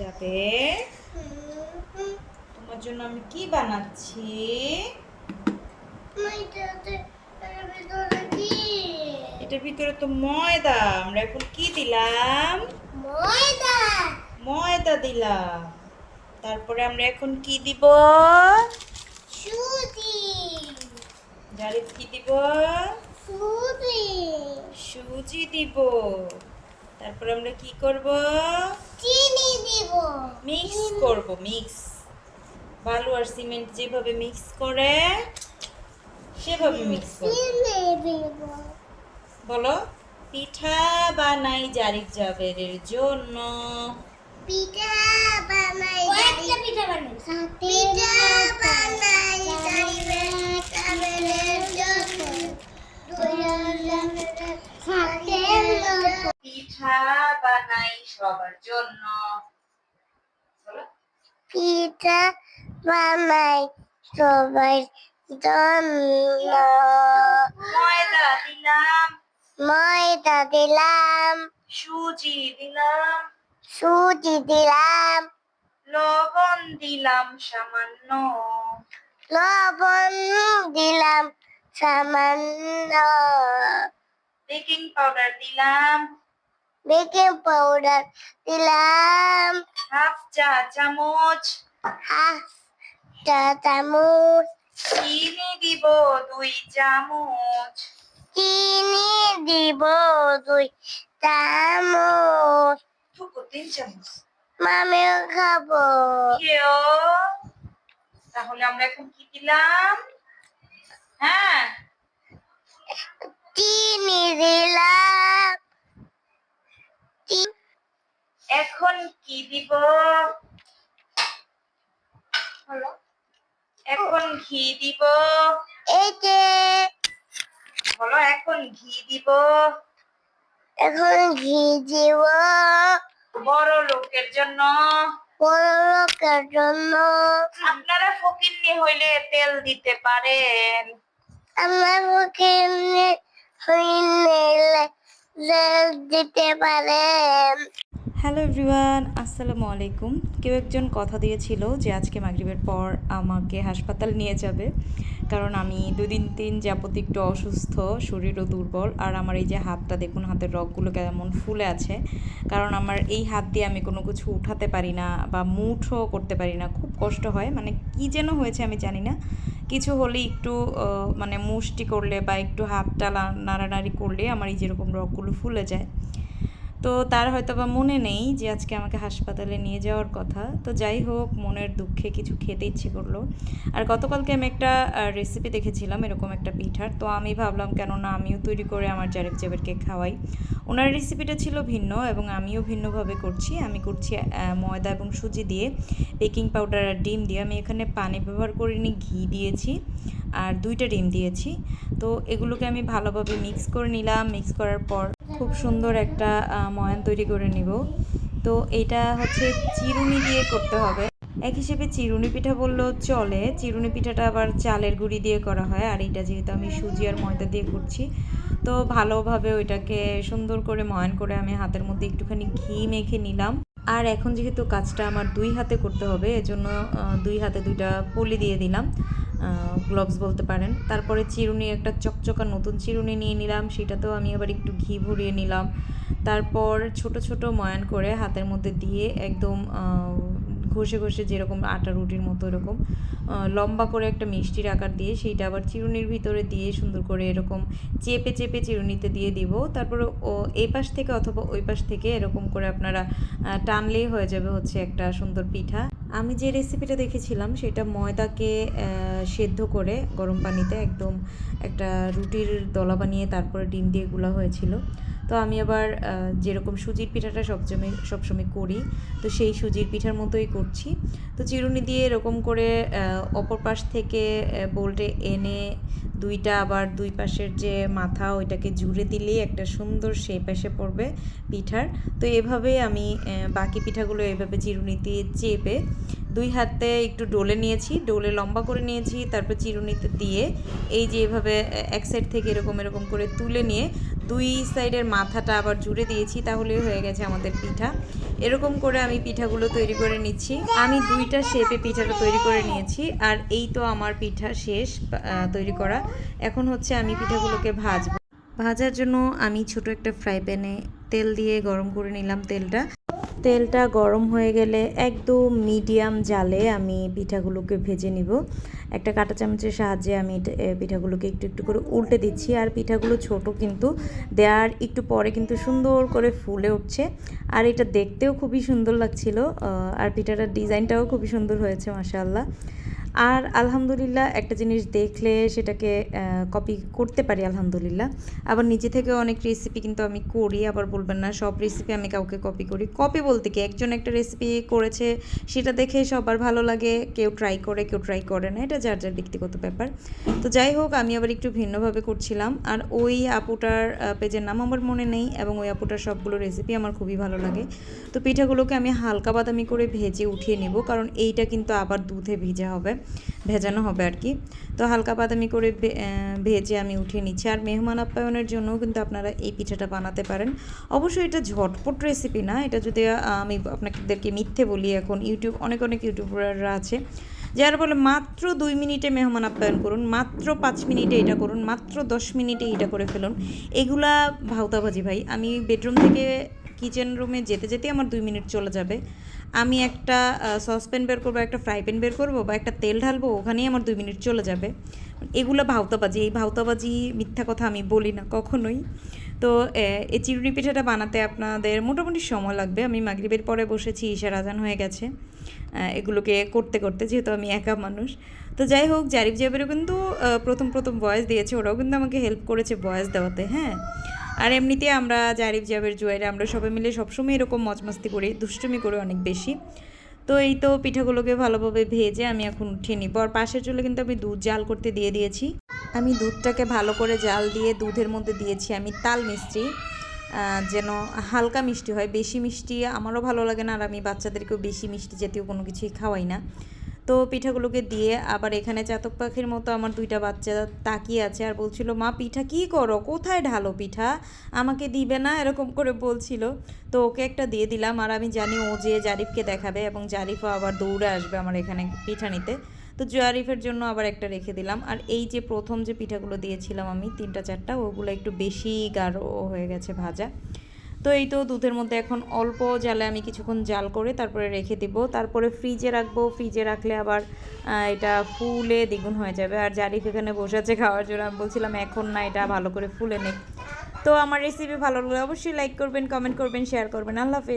যাবে। তোমার জন্য আমি কি বানাচ্ছি? এটার ভিতরে তো ময়দা। আমরা এখন কি দিলাম? ময়দা। ময়দা দিলাম। তারপরে আমরা এখন কি দিব? সুজি। জারিফ কি দিব? সুজি। দিব। তারপরে আমরা কি করব? চিনি দিব। মিক্স করব মিক্স বালু আর সিমেন্ট যেভাবে মিক্স করে সেভাবে মিক্স করব। চিনি দিব। বলো পিঠা বানাই জারিফ জাবেরের জন্য। পিঠা বানাই কয়েকটা পিঠা বানাই। পিঠা বানাই জারিবের কাবেলের জন্য। পিঠা বানাই সবার জন্য। পিঠা বানাই সবাই জন্য। ময়দা দিলাম। ময়দা দিলাম। সুজি দিলাম। সুজি দিলাম। লবণ দিলাম সামান্য। লবণ দিলাম। সামান্য বেকিং পাউডার দিলাম বেকিং পাউডার দিলাম হাফ চা চামচ হাফ চা চামচ চিনি দিব দুই চামচ চিনি দিব দুই চামচ থুকু তিন চামচ মামিও খাব কেও তাহলে আমরা এখন কি দিলাম হ্যাঁ। চিনি দিলাম। এখন কি দিব? হলো এখন ঘি দিব। এই যে। বলো এখন ঘি দিব। এখন ঘি দিব। বড় লোকের জন্য। বড় লোকের জন্য। আপনারা ফকিন্নি হইলে তেল দিতে পারেন। আমার দিতে হ্যালো এভরিওয়ান, আসসালামু আলাইকুম। কেউ একজন কথা দিয়েছিল যে আজকে মাগরিবের পর আমাকে হাসপাতাল নিয়ে যাবে। কারণ আমি দুদিন তিন যাবত একটু অসুস্থ, শরীরও দুর্বল। আর আমার এই যে হাতটা, দেখুন হাতের রগগুলো কেমন ফুলে আছে। কারণ আমার এই হাত দিয়ে আমি কোনো কিছু উঠাতে পারি না বা মুঠও করতে পারি না। খুব কষ্ট হয়। মানে কি যেন হয়েছে আমি জানি না। কিছু হলে একটু মানে মুষ্টি করলে বা একটু হাতটা নাড়ানাড়ি করলে আমার এই যেরকম রগগুলো ফুলে যায়। তো তার হয়তো বা মনে নেই যে আজকে আমাকে হাসপাতালে নিয়ে যাওয়ার কথা। তো যাই হোক, মনের দুঃখে কিছু খেতে ইচ্ছে করল। আর গতকালকে আমি একটা রেসিপি দেখেছিলাম, এরকম একটা পিঠার। তো আমি ভাবলাম, কেননা আমিও তৈরি করে আমার জারেক জাবেরকে খাওয়াই। ওনার রেসিপিটা ছিল ভিন্ন এবং আমিও ভিন্নভাবে করছি। আমি করছি ময়দা এবং সুজি দিয়ে বেকিং পাউডার আর ডিম দিয়ে। আমি এখানে পানি ব্যবহার করিনি, ঘি দিয়েছি আর দুইটা ডিম দিয়েছি। তো এগুলোকে আমি ভালোভাবে মিক্স করে নিলাম। মিক্স করার পর খুব সুন্দর একটা ময়ান তৈরি করে নিব। তো এটা হচ্ছে চিরুনি দিয়ে করতে হবে। এক হিসেবে চিরুনি পিঠা বললেও চলে। চিরুনি পিঠাটা আবার চালের গুঁড়ি দিয়ে করা হয়, আর এটা যেহেতু আমি সুজি আর ময়দা দিয়ে করছি, তো ভালোভাবে ওইটাকে সুন্দর করে ময়ান করে আমি হাতের মধ্যে একটুখানি ঘি মেখে নিলাম। আর এখন যেহেতু কাজটা আমার দুই হাতে করতে হবে, এজন্য দুই হাতে দুইটা পলি দিয়ে দিলাম। গ্লোভস বলতে পারেন। তারপরে চিরুনি, একটা চকচকা নতুন চিরুনি নিয়ে নিলাম। সেটাতেও আমি আবার একটু ঘি ভরিয়ে নিলাম। তারপর ছোট ছোট ময়ান করে হাতের মধ্যে দিয়ে একদম ঘষে ঘষে যেরকম আটা রুটির মতো এরকম লম্বা করে একটা মিষ্টির আকার দিয়ে সেইটা আবার চিরুনির ভিতরে দিয়ে সুন্দর করে এরকম চেপে চেপে চিরুনিতে দিয়ে দিব। তারপর ও এই পাশ থেকে অথবা ওই পাশ থেকে এরকম করে আপনারা টানলেই হয়ে যাবে হচ্ছে একটা সুন্দর পিঠা। আমি যে রেসিপিটা দেখেছিলাম, সেটা ময়দাকে সেদ্ধ করে গরম পানিতে একদম একটা রুটির দলা বানিয়ে তারপরে ডিম দিয়ে গুলা হয়েছিল। তো আমি আবার যেরকম সুজির পিঠাটা সবসময় সবসময় করি, তো সেই সুজির পিঠার মতোই করছি। তো চিরুনি দিয়ে এরকম করে অপর পাশ থেকে বোল্টে এনে দুইটা আবার দুই পাশের যে মাথা, ওইটাকে জুড়ে দিলেই একটা সুন্দর শেপ এসে পড়বে পিঠার। তো এভাবেই আমি বাকি পিঠাগুলো এভাবে চিরুনি দিয়ে চেপে দুই হাতে একটু ডোলে নিয়েছি, ডোলে লম্বা করে নিয়েছি, তারপর চিরুনিতে দিয়ে এই যে এভাবে এক সাইড থেকে এরকম এরকম করে তুলে নিয়ে দুই সাইডের মাথাটা আবার জুড়ে দিয়েছি, তাহলে হয়ে গেছে আমাদের পিঠা। এরকম করে আমি পিঠাগুলো তৈরি করে নিচ্ছি। আমি দুইটা শেপে পিঠাটা তৈরি করে নিয়েছি, আর এই তো আমার পিঠা শেষ তৈরি করা। এখন হচ্ছে আমি পিঠাগুলোকে ভাজবো। ভাজার জন্য আমি ছোট একটা ফ্রাই প্যানে তেল দিয়ে গরম করে নিলাম তেলটা। তেলটা গরম হয়ে গেলে একদম মিডিয়াম জালে আমি পিঠাগুলোকে ভেজে নিব। একটা কাঁটা চামচের সাহায্যে আমি পিঠাগুলোকে একটু একটু করে উল্টে দিচ্ছি। আর পিঠাগুলো ছোট কিন্তু দেওয়ার একটু পরে কিন্তু সুন্দর করে ফুলে উঠছে। আর এটা দেখতেও খুবই সুন্দর লাগছিল আর পিঠাটার ডিজাইনটাও খুবই সুন্দর হয়েছে মাসাল্লাহ আর আলহামদুলিল্লাহ একটা জিনিস দেখলে সেটাকে কপি করতে পারি আলহামদুলিল্লাহ। আবার নিজে থেকে অনেক রেসিপি কিন্তু আমি করি, আবার বলবেন না, সব রেসিপি আমি কাউকে কপি করি। কপি বলতে কি, একজন একটা রেসিপি করেছে, সেটা দেখে সবার ভালো লাগে, কেউ ট্রাই করে, কেউ ট্রাই করে না, এটা যার যার ব্যক্তিগত ব্যাপার। তো যাই হোক, আমি আবার একটু ভিন্নভাবে করছিলাম। আর ওই আপুটার পেজের নাম আমার মনে নেই এবং ওই আপুটার সবগুলো রেসিপি আমার খুবই ভালো লাগে। তো পিঠাগুলোকে আমি হালকা বাদামি করে ভেজে উঠিয়ে নেব, কারণ এইটা কিন্তু আবার দুধে ভিজা হবে। ভেজানো হবে আর কি। তো হালকা বাদামি করে ভেজে আমি উঠিয়ে নিচ্ছি। আর মেহমান আপ্যায়নের জন্যও কিন্তু আপনারা এই পিঠাটা বানাতে পারেন। অবশ্যই এটা ঝটপট রেসিপি না, এটা যদি আমি আপনাদেরকে মিথ্যে বলি এখন ইউটিউব অনেক অনেক ইউটিউবাররা আছে। যারা বলে মাত্র দুই মিনিটে মেহমান আপ্যায়ন করুন, মাত্র পাঁচ মিনিটে এটা করুন, মাত্র দশ মিনিটে এটা করে ফেলুন, এগুলা ভাউতাবাজি ভাই। আমি বেডরুম থেকে কিচেন রুমে যেতে যেতে আমার দুই মিনিট চলে যাবে। আমি একটা সসপ্যান বের করব, একটা ফ্রাই প্যান বের করব বা একটা তেল ঢালবো, ওখানেই আমার দুই মিনিট চলে যাবে। এগুলো ভাউতাবাজি, এই ভাউতাবাজি মিথ্যা কথা আমি বলি না কখনোই। তো এই চিরুনি পিঠাটা বানাতে আপনাদের মোটামুটি সময় লাগবে। আমি মাগরিবের পরে বসেছি ঈশার আজান হয়ে গেছে। এগুলোকে করতে করতে যেহেতু আমি একা মানুষ। তো যাই হোক, জারিফ জাবেরও কিন্তু প্রথম প্রথম ভয়েস দিয়েছে। ওরাও কিন্তু আমাকে হেল্প করেছে ভয়েস দেওয়াতে হ্যাঁ? আর এমনিতে আমরা জারিফ জাবের জুয়ারে আমরা সবাই মিলে সবসময় এরকম মজমাস্তি করি, দুষ্টুমি করি অনেক বেশি। তো এই তো পিঠাগুলোকে ভালোভাবে ভেজে আমি এখন উঠিয়ে নিব। আর পাশের চুলে কিন্তু আমি দুধ জাল করতে দিয়ে দিয়েছি। আমি দুধটাকে ভালো করে জাল দিয়ে দুধের মধ্যে দিয়েছি আমি তাল মিষ্টি যেন হালকা মিষ্টি হয়। বেশি মিষ্টি আমারও ভালো লাগে না আর আমি বাচ্চাদেরকেও বেশি মিষ্টি জাতীয় কোনো কিছুই খাওয়াই না। তো পিঠাগুলোকে দিয়ে আবার এখানে চাতক পাখির মতো আমার দুইটা বাচ্চা তাকিয়ে আছে আর বলছিল, মা, পিঠা কি করো? কোথায় ঢালো পিঠা? আমাকে দিবে না? এরকম করে বলছিল। তো ওকে একটা দিয়ে দিলাম আর আমি জানি ও যে জারিফকে দেখাবে এবং জারিফও আবার দৌড়ে আসবে আমার এখানে পিঠা নিতে। তো জারিফের জন্য আবার একটা রেখে দিলাম। আর এই যে প্রথম যে পিঠাগুলো দিয়েছিলাম আমি, তিনটা, চারটা, ওগুলো একটু বেশি গাঢ় হয়ে গেছে ভাজা। তো এই তো দুধের মধ্যে এখন অল্প জালে আমি কিছুক্ষণ জাল করে তারপরে রেখে দিব। তারপরে ফ্রিজে রাখব। ফ্রিজে রাখলে আবার এটা ফুলে দ্বিগুণ হয়ে যাবে। আর জারিফ এখানে বসে আছে খাওয়ার জন্য। আমি বলছিলাম, এখন না, এটা ভালো করে ফুলে নেই। তো আমার রেসিপি ভালো লাগলে অবশ্যই লাইক করবেন কমেন্ট করবেন শেয়ার করবেন। আল্লাহ হাফেজ।